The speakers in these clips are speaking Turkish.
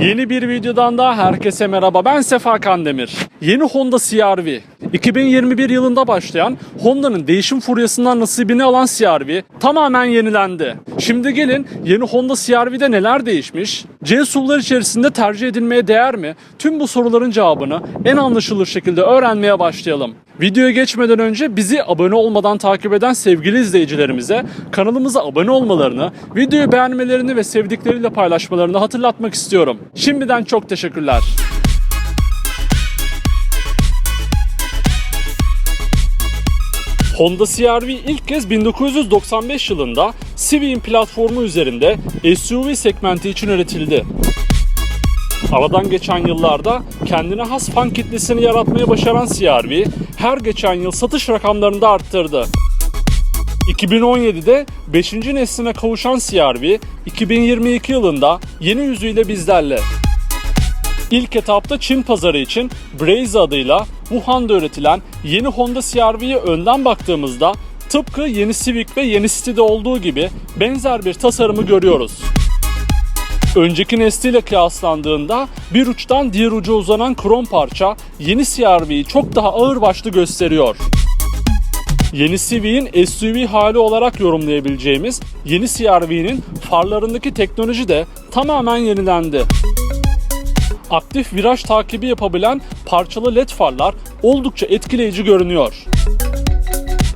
Yeni bir videodan daha herkese merhaba. Ben Sefa Kandemir. Yeni Honda CR-V. 2021 yılında başlayan Honda'nın değişim furyasından nasibini alan CR-V tamamen yenilendi. Şimdi gelin yeni Honda CR-V'de neler değişmiş? C SUV'lar içerisinde tercih edilmeye değer mi? Tüm bu soruların cevabını en anlaşılır şekilde öğrenmeye başlayalım. Videoya geçmeden önce bizi abone olmadan takip eden sevgili izleyicilerimize kanalımıza abone olmalarını, videoyu beğenmelerini ve sevdikleriyle paylaşmalarını hatırlatmak istiyorum. Şimdiden çok teşekkürler. Honda CR-V ilk kez 1995 yılında Civic platformu üzerinde SUV segmenti için üretildi. Aradan geçen yıllarda kendine has fan kitlesini yaratmaya başaran CR-V her geçen yıl satış rakamlarını da arttırdı. 2017'de 5. nesline kavuşan CR-V 2022 yılında yeni yüzüyle bizlerle. İlk etapta Çin pazarı için Braze adıyla Wuhan'da üretilen yeni Honda CR-V'ye önden baktığımızda tıpkı yeni Civic ve yeni City'de olduğu gibi benzer bir tasarımı görüyoruz. Önceki nesliyle kıyaslandığında bir uçtan diğer uca uzanan krom parça yeni CR-V'yi çok daha ağır başlı gösteriyor. Yeni Civic'in SUV hali olarak yorumlayabileceğimiz yeni CR-V'nin farlarındaki teknoloji de tamamen yenilendi. Aktif viraj takibi yapabilen parçalı led farlar oldukça etkileyici görünüyor.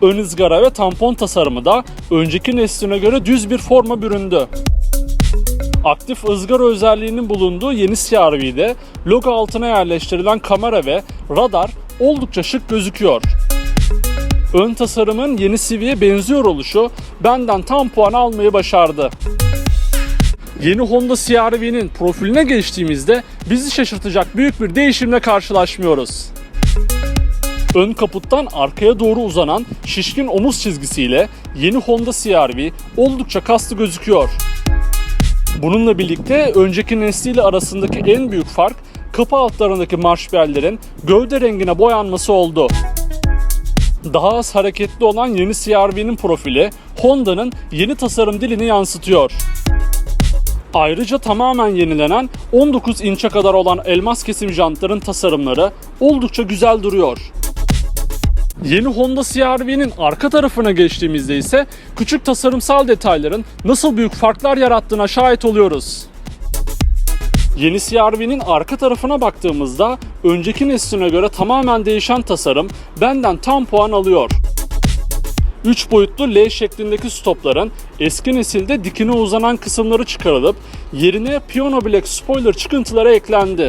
Ön ızgara ve tampon tasarımı da önceki nesline göre düz bir forma büründü. Aktif ızgara özelliğinin bulunduğu yeni CR-V'de logo altına yerleştirilen kamera ve radar oldukça şık gözüküyor. Ön tasarımın yeni Civic'e benziyor oluşu benden tam puan almayı başardı. Yeni Honda CR-V'nin profiline geçtiğimizde bizi şaşırtacak büyük bir değişimle karşılaşmıyoruz. Ön kaputtan arkaya doğru uzanan şişkin omuz çizgisiyle yeni Honda CR-V oldukça kaslı gözüküyor. Bununla birlikte önceki nesliyle arasındaki en büyük fark kapı altlarındaki marşbellerin gövde rengine boyanması oldu. Daha az hareketli olan yeni CR-V'nin profili Honda'nın yeni tasarım dilini yansıtıyor. Ayrıca tamamen yenilenen 19 inçe kadar olan elmas kesim jantların tasarımları oldukça güzel duruyor. Yeni Honda CR-V'nin arka tarafına geçtiğimizde ise küçük tasarımsal detayların nasıl büyük farklar yarattığına şahit oluyoruz. Yeni CR-V'nin arka tarafına baktığımızda önceki nesline göre tamamen değişen tasarım benden tam puan alıyor. 3 boyutlu L şeklindeki stopların eski nesilde dikine uzanan kısımları çıkarılıp yerine Piano Black spoiler çıkıntıları eklendi.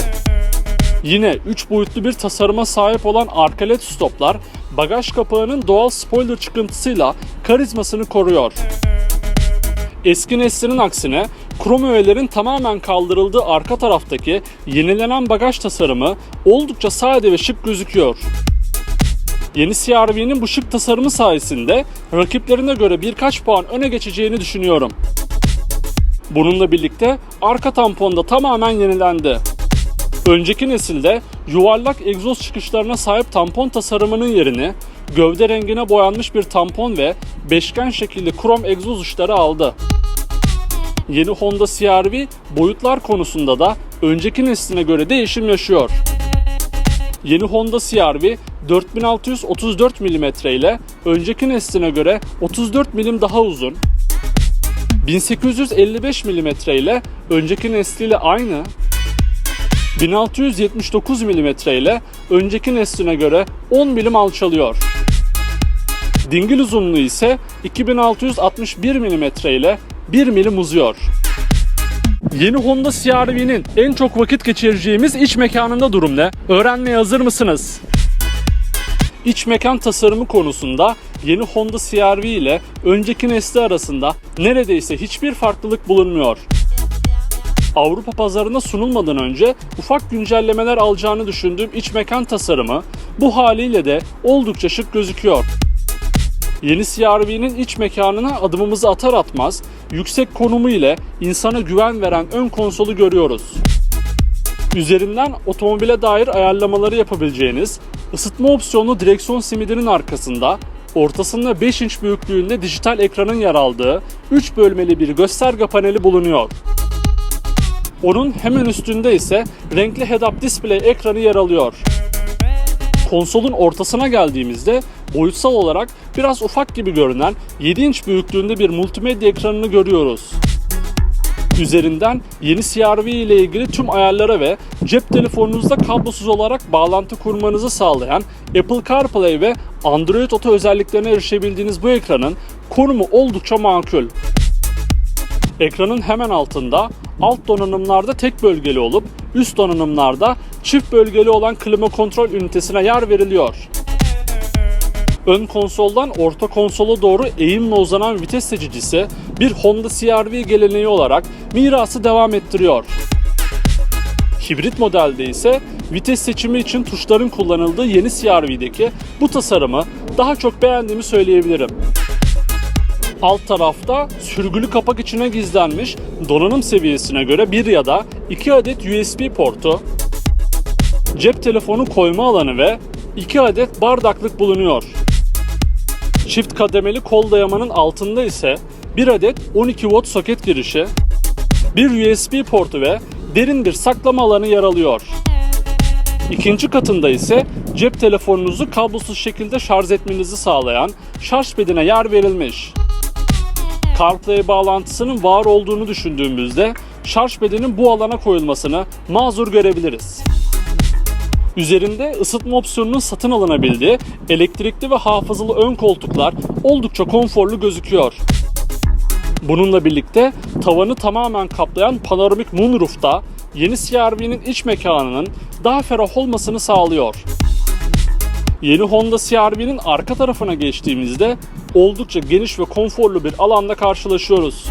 Yine 3 boyutlu bir tasarıma sahip olan arka led stoplar bagaj kapağının doğal spoiler çıkıntısıyla karizmasını koruyor. Eski neslinin aksine krom öğelerin tamamen kaldırıldığı arka taraftaki yenilenen bagaj tasarımı oldukça sade ve şık gözüküyor. Yeni CR-V'nin bu şık tasarımı sayesinde rakiplerine göre birkaç puan öne geçeceğini düşünüyorum. Bununla birlikte arka tampon da tamamen yenilendi. Önceki nesilde yuvarlak egzoz çıkışlarına sahip tampon tasarımının yerini gövde rengine boyanmış bir tampon ve beşgen şekilli krom egzoz uçları aldı. Yeni Honda CR-V boyutlar konusunda da önceki nesline göre değişim yaşıyor. Yeni Honda CR-V 4634 mm ile önceki nesline göre 34 mm daha uzun, 1855 mm ile önceki nesliyle aynı, 1679 mm ile önceki nesline göre 10 mm alçalıyor. Dingil uzunluğu ise 2661 mm ile 1 mm uzuyor. Yeni Honda CR-V'nin en çok vakit geçireceğimiz iç mekanında durum ne? Öğrenmeye hazır mısınız? İç mekan tasarımı konusunda yeni Honda CR-V ile önceki nesli arasında neredeyse hiçbir farklılık bulunmuyor. Avrupa pazarına sunulmadan önce ufak güncellemeler alacağını düşündüğüm iç mekan tasarımı bu haliyle de oldukça şık gözüküyor. Yeni CR-V'nin iç mekanına adımımızı atar atmaz yüksek konumu ile insana güven veren ön konsolu görüyoruz. Üzerinden otomobile dair ayarlamaları yapabileceğiniz ısıtma opsiyonlu direksiyon simidinin arkasında ortasında 5 inç büyüklüğünde dijital ekranın yer aldığı 3 bölmeli bir gösterge paneli bulunuyor. Onun hemen üstünde ise renkli head-up display ekranı yer alıyor. Konsolun ortasına geldiğimizde boyutsal olarak biraz ufak gibi görünen 7 inç büyüklüğünde bir multimedya ekranını görüyoruz. Üzerinden yeni CRV ile ilgili tüm ayarlara ve cep telefonunuzda kablosuz olarak bağlantı kurmanızı sağlayan Apple CarPlay ve Android Auto özelliklerine erişebildiğiniz bu ekranın konumu oldukça makul. Ekranın hemen altında alt donanımlarda tek bölgeli olup üst donanımlarda çift bölgeli olan klima kontrol ünitesine yer veriliyor. Ön konsoldan orta konsola doğru eğimle uzanan vites seçicisi bir Honda CR-V geleneği olarak mirası devam ettiriyor. Hibrit modelde ise vites seçimi için tuşların kullanıldığı yeni CR-V'deki bu tasarımı daha çok beğendiğimi söyleyebilirim. Alt tarafta sürgülü kapak içine gizlenmiş donanım seviyesine göre bir ya da iki adet USB portu, cep telefonu koyma alanı ve 2 adet bardaklık bulunuyor. Çift kademeli kol dayamanın altında ise bir adet 12 watt soket girişi, bir USB portu ve derin bir saklama alanı yer alıyor. İkinci katında ise cep telefonunuzu kablosuz şekilde şarj etmenizi sağlayan şarj pedine yer verilmiş. CarPlay bağlantısının var olduğunu düşündüğümüzde şarj pedinin bu alana koyulmasını mazur görebiliriz. Üzerinde ısıtma opsiyonunun satın alınabildiği elektrikli ve hafızalı ön koltuklar oldukça konforlu gözüküyor. Bununla birlikte tavanı tamamen kaplayan panoramik moonroof da yeni CR-V'nin iç mekanının daha ferah olmasını sağlıyor. Yeni Honda CR-V'nin arka tarafına geçtiğimizde oldukça geniş ve konforlu bir alanda karşılaşıyoruz.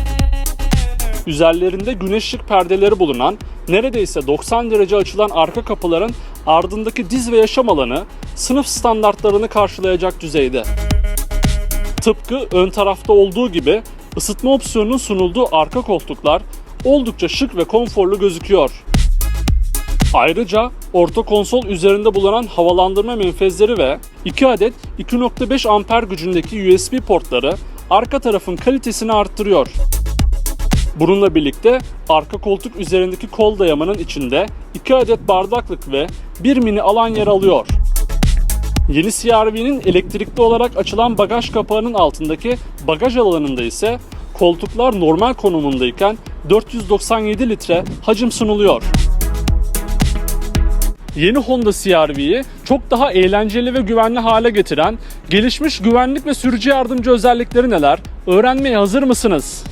Üzerlerinde güneş ışık perdeleri bulunan neredeyse 90 derece açılan arka kapıların ardındaki diz ve yaşam alanı sınıf standartlarını karşılayacak düzeyde. Tıpkı ön tarafta olduğu gibi ısıtma opsiyonunun sunulduğu arka koltuklar oldukça şık ve konforlu gözüküyor. Ayrıca orta konsol üzerinde bulunan havalandırma menfezleri ve 2 adet 2.5 amper gücündeki USB portları arka tarafın kalitesini arttırıyor. Bununla birlikte arka koltuk üzerindeki kol dayamanın içinde 2 adet bardaklık ve 1 mini alan yer alıyor. Yeni CR-V'nin elektrikli olarak açılan bagaj kapağının altındaki bagaj alanında ise koltuklar normal konumundayken 497 litre hacim sunuluyor. Yeni Honda CR-V'yi çok daha eğlenceli ve güvenli hale getiren gelişmiş güvenlik ve sürücü yardımcı özellikleri neler? Öğrenmeye hazır mısınız?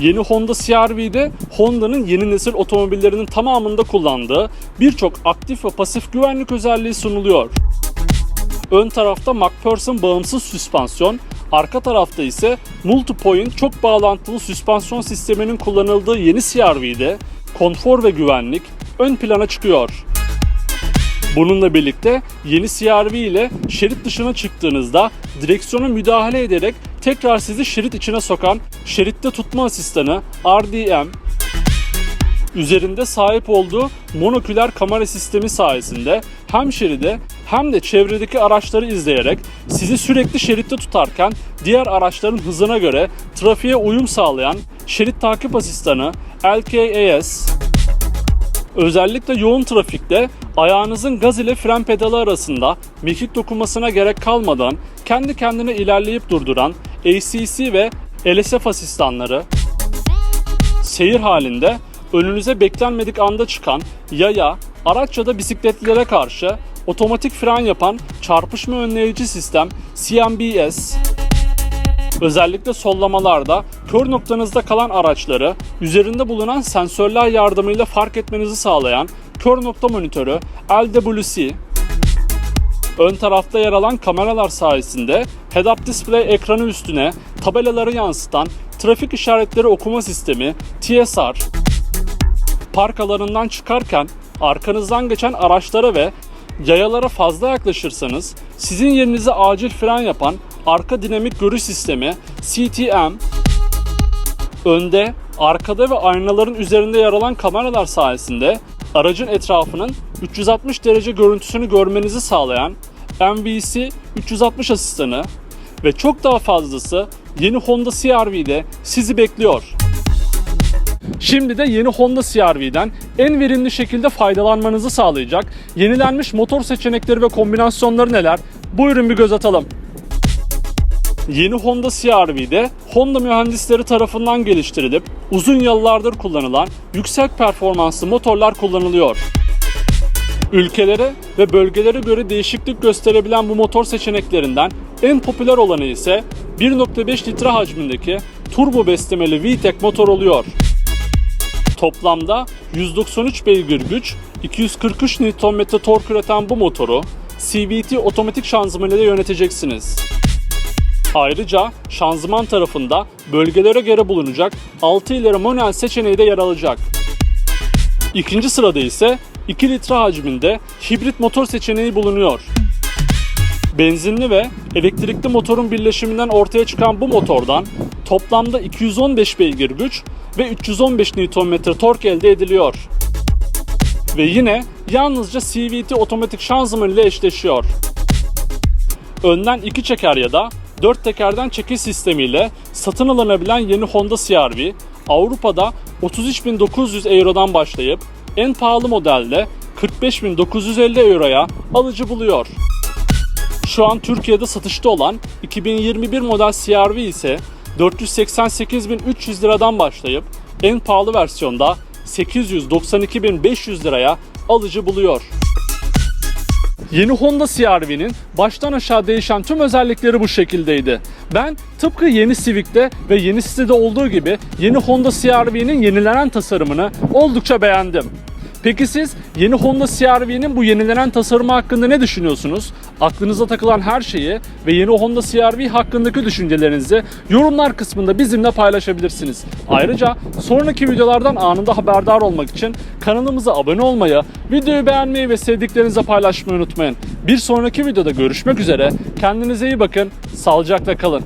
Yeni Honda CR-V'de Honda'nın yeni nesil otomobillerinin tamamında kullandığı birçok aktif ve pasif güvenlik özelliği sunuluyor. Ön tarafta MacPherson bağımsız süspansiyon, arka tarafta ise multi-point çok bağlantılı süspansiyon sisteminin kullanıldığı yeni CR-V'de konfor ve güvenlik ön plana çıkıyor. Bununla birlikte yeni CR-V ile şerit dışına çıktığınızda direksiyona müdahale ederek tekrar sizi şerit içine sokan şeritte tutma asistanı RDM üzerinde sahip olduğu monoküler kamera sistemi sayesinde hem şeride hem de çevredeki araçları izleyerek sizi sürekli şeritte tutarken diğer araçların hızına göre trafiğe uyum sağlayan şerit takip asistanı LKAS Özellikle yoğun trafikte ayağınızın gaz ile fren pedalı arasında mekik dokunmasına gerek kalmadan kendi kendine ilerleyip durduran ACC ve LSF asistanları, seyir halinde önünüze beklenmedik anda çıkan yaya, araç ya da bisikletlere karşı otomatik fren yapan çarpışma önleyici sistem CMBS, Özellikle sollamalarda kör noktanızda kalan araçları üzerinde bulunan sensörler yardımıyla fark etmenizi sağlayan kör nokta monitörü LWC, ön tarafta yer alan kameralar sayesinde head-up display ekranı üstüne tabelaları yansıtan trafik işaretleri okuma sistemi TSR, park alanından çıkarken arkanızdan geçen araçlara ve yayalara fazla yaklaşırsanız sizin yerinize acil fren yapan arka dinamik görüş sistemi CTM, önde, arkada ve aynaların üzerinde yer alan kameralar sayesinde aracın etrafının 360 derece görüntüsünü görmenizi sağlayan MVC 360 asistanı ve çok daha fazlası yeni Honda CR-V'de sizi bekliyor. Şimdi de yeni Honda CR-V'den en verimli şekilde faydalanmanızı sağlayacak yenilenmiş motor seçenekleri ve kombinasyonları neler? Buyurun bir göz atalım. Yeni Honda CR-V'de Honda mühendisleri tarafından geliştirilip uzun yıllardır kullanılan yüksek performanslı motorlar kullanılıyor. Ülkelere ve bölgelere göre değişiklik gösterebilen bu motor seçeneklerinden en popüler olanı ise 1.5 litre hacmindeki turbo beslemeli VTEC motor oluyor. Toplamda 193 beygir güç, 243 Nm tork üreten bu motoru CVT otomatik şanzıman ile yöneteceksiniz. Ayrıca şanzıman tarafında bölgelere göre bulunacak 6 ileri manuel seçeneği de yer alacak. İkinci sırada ise 2 litre hacminde hibrit motor seçeneği bulunuyor. Benzinli ve elektrikli motorun birleşiminden ortaya çıkan bu motordan toplamda 215 beygir güç ve 315 Nm tork elde ediliyor. Ve yine yalnızca CVT otomatik şanzıman ile eşleşiyor. Önden iki çeker ya da dört tekerden çekiş sistemiyle satın alınabilen yeni Honda CR-V Avrupa'da 33.900 Euro'dan başlayıp en pahalı modelde 45.950 Euro'ya alıcı buluyor. Şu an Türkiye'de satışta olan 2021 model CR-V ise 488.300 liradan başlayıp en pahalı versiyonda 892.500 liraya alıcı buluyor. Yeni Honda CR-V'nin baştan aşağı değişen tüm özellikleri bu şekildeydi. Ben tıpkı yeni Civic'te ve yeni City'de olduğu gibi yeni Honda CR-V'nin yenilenen tasarımını oldukça beğendim. Peki siz yeni Honda CR-V'nin bu yenilenen tasarımı hakkında ne düşünüyorsunuz? Aklınıza takılan her şeyi ve yeni Honda CR-V hakkındaki düşüncelerinizi yorumlar kısmında bizimle paylaşabilirsiniz. Ayrıca sonraki videolardan anında haberdar olmak için kanalımıza abone olmayı, videoyu beğenmeyi ve sevdiklerinize paylaşmayı unutmayın. Bir sonraki videoda görüşmek üzere. Kendinize iyi bakın. Sağlıcakla kalın.